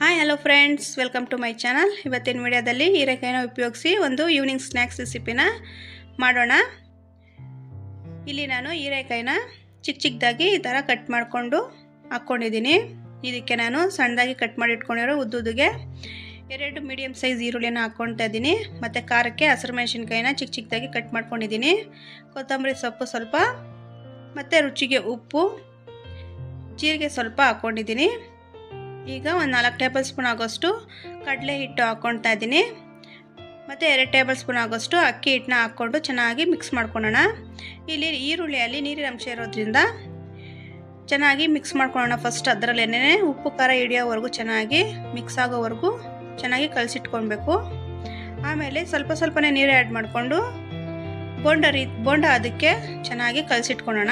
Hi hello friends welcome to my channel ಇವತ್ತಿನ ವಿಡಿಯೋದಲ್ಲಿ ಹೀರೆಕಾಯಿನ ಉಪಯೋಗಿಸಿ ಒಂದು ಈವ್ನಿಂಗ್ ಸ್ನ್ಯಾಕ್ಸ್ ರೆಸಿಪಿನ ಮಾಡೋಣ. ಇಲ್ಲಿ ನಾನು ಹೀರೆಕಾಯಿನ ಚಿಕ್ಕ ಚಿಕ್ಕದಾಗಿ ಈ ಥರ ಕಟ್ ಮಾಡಿಕೊಂಡು ಹಾಕ್ಕೊಂಡಿದ್ದೀನಿ. ಇದಕ್ಕೆ ನಾನು ಸಣ್ಣದಾಗಿ ಕಟ್ ಮಾಡಿ ಇಟ್ಕೊಂಡಿರೋ ಉದ್ದುದಿಗೆ ಎರಡು ಮೀಡಿಯಮ್ ಸೈಜ್ ಈರುಳ್ಳಿನ ಹಾಕ್ಕೊಳ್ತಾ ಇದ್ದೀನಿ. ಮತ್ತು ಖಾರಕ್ಕೆ ಹಸಿರು ಮೆಣಸಿನ್ಕಾಯಿನ ಚಿಕ್ಕ ಚಿಕ್ಕದಾಗಿ ಕಟ್ ಮಾಡ್ಕೊಂಡಿದ್ದೀನಿ. ಕೊತ್ತಂಬರಿ ಸೊಪ್ಪು ಸ್ವಲ್ಪ, ಮತ್ತು ರುಚಿಗೆ ಉಪ್ಪು, ಜೀರಿಗೆ ಸ್ವಲ್ಪ ಹಾಕ್ಕೊಂಡಿದ್ದೀನಿ. ಈಗ ಒಂದು ನಾಲ್ಕು ಟೇಬಲ್ ಸ್ಪೂನ್ ಆಗೋಷ್ಟು ಕಡಲೆ ಹಿಟ್ಟು ಹಾಕ್ಕೊಳ್ತಾ ಇದ್ದೀನಿ. ಮತ್ತು ಎರಡು ಟೇಬಲ್ ಸ್ಪೂನ್ ಆಗೋಷ್ಟು ಅಕ್ಕಿ ಹಿಟ್ಟನ್ನ ಹಾಕ್ಕೊಂಡು ಚೆನ್ನಾಗಿ ಮಿಕ್ಸ್ ಮಾಡ್ಕೊಳ್ಳೋಣ. ಇಲ್ಲಿ ಈರುಳ್ಳಿಯಲ್ಲಿ ನೀರಿನ ಅಂಶ ಇರೋದ್ರಿಂದ ಚೆನ್ನಾಗಿ ಮಿಕ್ಸ್ ಮಾಡ್ಕೊಳ್ಳೋಣ ಫಸ್ಟ್. ಅದರಲ್ಲೇನೆ ಉಪ್ಪು, ಖಾರ ಹಿಡಿಯೋವರೆಗೂ ಚೆನ್ನಾಗಿ ಮಿಕ್ಸ್ ಆಗೋವರೆಗೂ ಚೆನ್ನಾಗಿ ಕಲಸಿಟ್ಕೊಳ್ಬೇಕು. ಆಮೇಲೆ ಸ್ವಲ್ಪ ಸ್ವಲ್ಪನೇ ನೀರು ಆ್ಯಡ್ ಮಾಡಿಕೊಂಡು ಬೋಂಡ ರೀ, ಬೋಂಡ ಅದಕ್ಕೆ ಚೆನ್ನಾಗಿ ಕಲಸಿಟ್ಕೊಳ್ಳೋಣ.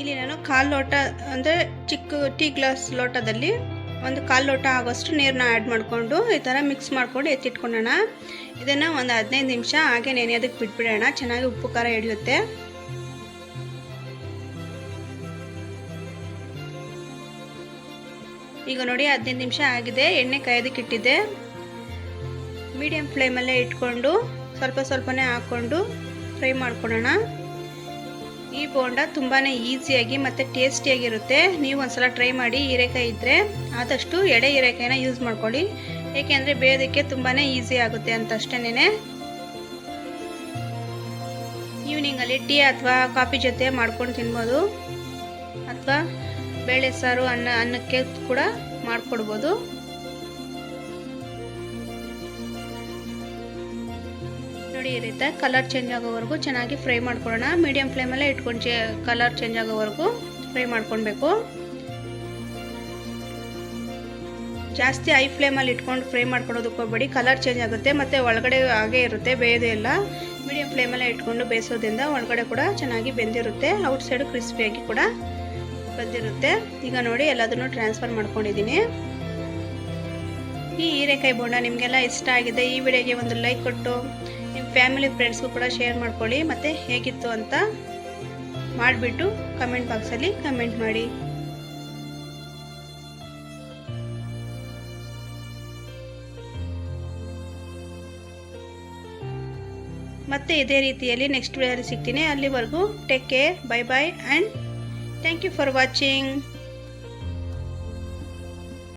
ಇಲ್ಲಿ ನಾನು ಕಾಲು ಲೋಟ ಅಂದರೆ ಚಿಕ್ಕ ಟೀ ಗ್ಲಾಸ್ ಲೋಟದಲ್ಲಿ ಒಂದು ಕಾಲು ಲೋಟ ಆಗೋಷ್ಟು ನೀರನ್ನ ಆ್ಯಡ್ ಮಾಡಿಕೊಂಡು ಈ ಥರ ಮಿಕ್ಸ್ ಮಾಡ್ಕೊಂಡು ಎತ್ತಿಟ್ಕೊಳ್ಳೋಣ ಇದನ್ನು ಒಂದು ಹದಿನೈದು ನಿಮಿಷ ಹಾಗೆ ನೆನೆಯೋದಕ್ಕೆ ಬಿಟ್ಬಿಡೋಣ. ಚೆನ್ನಾಗಿ ಉಪ್ಪು, ಖಾರ ಹಿಡಿಯುತ್ತೆ ಈಗ ನೋಡಿ ಹದಿನೈದು ನಿಮಿಷ ಆಗಿದೆ. ಎಣ್ಣೆ ಕಾಯೋದಕ್ಕೆ ಇಟ್ಟಿದ್ದೆ. ಮೀಡಿಯಮ್ ಫ್ಲೇಮಲ್ಲೇ ಇಟ್ಕೊಂಡು ಸ್ವಲ್ಪ ಸ್ವಲ್ಪನೇ ಹಾಕ್ಕೊಂಡು ಫ್ರೈ ಮಾಡ್ಕೊಳ್ಳೋಣ. ಈ ಬೋಂಡ ತುಂಬಾ ಈಸಿಯಾಗಿ ಮತ್ತು ಟೇಸ್ಟಿಯಾಗಿರುತ್ತೆ. ನೀವು ಒಂದ್ಸಲ ಟ್ರೈ ಮಾಡಿ ಹೀರೆಕಾಯಿ ಇದ್ದರೆ ಆದಷ್ಟು ಎಡೆ ಹೀರೆಕಾಯಿನ ಯೂಸ್ ಮಾಡ್ಕೊಳ್ಳಿ. ಏಕೆಂದರೆ ಬೇಯೋದಕ್ಕೆ ತುಂಬಾ ಈಸಿ ಆಗುತ್ತೆ ಅಂತ ಅಷ್ಟೇನೆ ಈವ್ನಿಂಗಲ್ಲಿ ಟೀ ಅಥವಾ ಕಾಫಿ ಜೊತೆ ಮಾಡ್ಕೊಂಡು ತಿನ್ಬೋದು. ಅಥವಾ ಬೇಳೆ ಸಾರು, ಅನ್ನ, ಅನ್ನಕ್ಕೆ ಕೂಡ ಮಾಡಿಕೊಡ್ಬೋದು. ನೋಡಿ ಈ ಕಲರ್ ಚೇಂಜ್ ಆಗೋವರೆಗೂ ಚೆನ್ನಾಗಿ ಫ್ರೈ ಮಾಡ್ಕೊಳ್ಳೋಣ. ಮೀಡಿಯಂ ಫ್ಲೇಮಲ್ಲೇ ಇಟ್ಕೊಂಡು ಚೇ ಕಲರ್ ಚೇಂಜ್ ಆಗೋವರೆಗೂ ಫ್ರೈ ಮಾಡ್ಕೊಳ್ಬೇಕು. ಜಾಸ್ತಿ ಐ ಫ್ಲೇಮಲ್ಲಿ ಇಟ್ಕೊಂಡು ಫ್ರೈ ಮಾಡ್ಕೊಳೋದಕ್ಕೆ ಹೋಗ್ಬೇಡಿ. ಕಲರ್ ಚೇಂಜ್ ಆಗುತ್ತೆ, ಮತ್ತು ಒಳಗಡೆ ಹಾಗೇ ಇರುತ್ತೆ, ಬೇಯೋದೇ ಇಲ್ಲ. ಮೀಡಿಯಂ ಫ್ಲೇಮಲ್ಲೇ ಇಟ್ಕೊಂಡು ಬೇಯಿಸೋದ್ರಿಂದ ಒಳಗಡೆ ಕೂಡ ಚೆನ್ನಾಗಿ ಬೆಂದಿರುತ್ತೆ. ಔಟ್ ಸೈಡ್ ಕ್ರಿಸ್ಪಿಯಾಗಿ ಕೂಡ ಬಂದಿರುತ್ತೆ. ಈಗ ನೋಡಿ ಎಲ್ಲದನ್ನು ಟ್ರಾನ್ಸ್ಫರ್ ಮಾಡ್ಕೊಂಡಿದ್ದೀನಿ. ಈ ಹೀರೆಕಾಯಿ ಬೋಂಡ ನಿಮಗೆಲ್ಲ ಇಷ್ಟ ಆಗಿದೆ, ಈ ವಿಡಿಯೋಗೆ ಒಂದು ಲೈಕ್ ಕೊಟ್ಟು ಫ್ಯಾಮಿಲಿ ಫ್ರೆಂಡ್ಸ್ಗೂ ಕೂಡ ಶೇರ್ ಮಾಡ್ಕೊಳ್ಳಿ. ಮತ್ತು ಹೇಗಿತ್ತು ಅಂತ ಮಾಡಿಬಿಟ್ಟು ಕಮೆಂಟ್ ಬಾಕ್ಸಲ್ಲಿ ಕಮೆಂಟ್ ಮಾಡಿ. ಮತ್ತೆ ಇದೇ ರೀತಿಯಲ್ಲಿ ನೆಕ್ಸ್ಟ್ ವಿಡಿಯೋದಲ್ಲಿ ಸಿಗ್ತೀನಿ. ಅಲ್ಲಿವರೆಗೂ take care bye bye and thank you for watching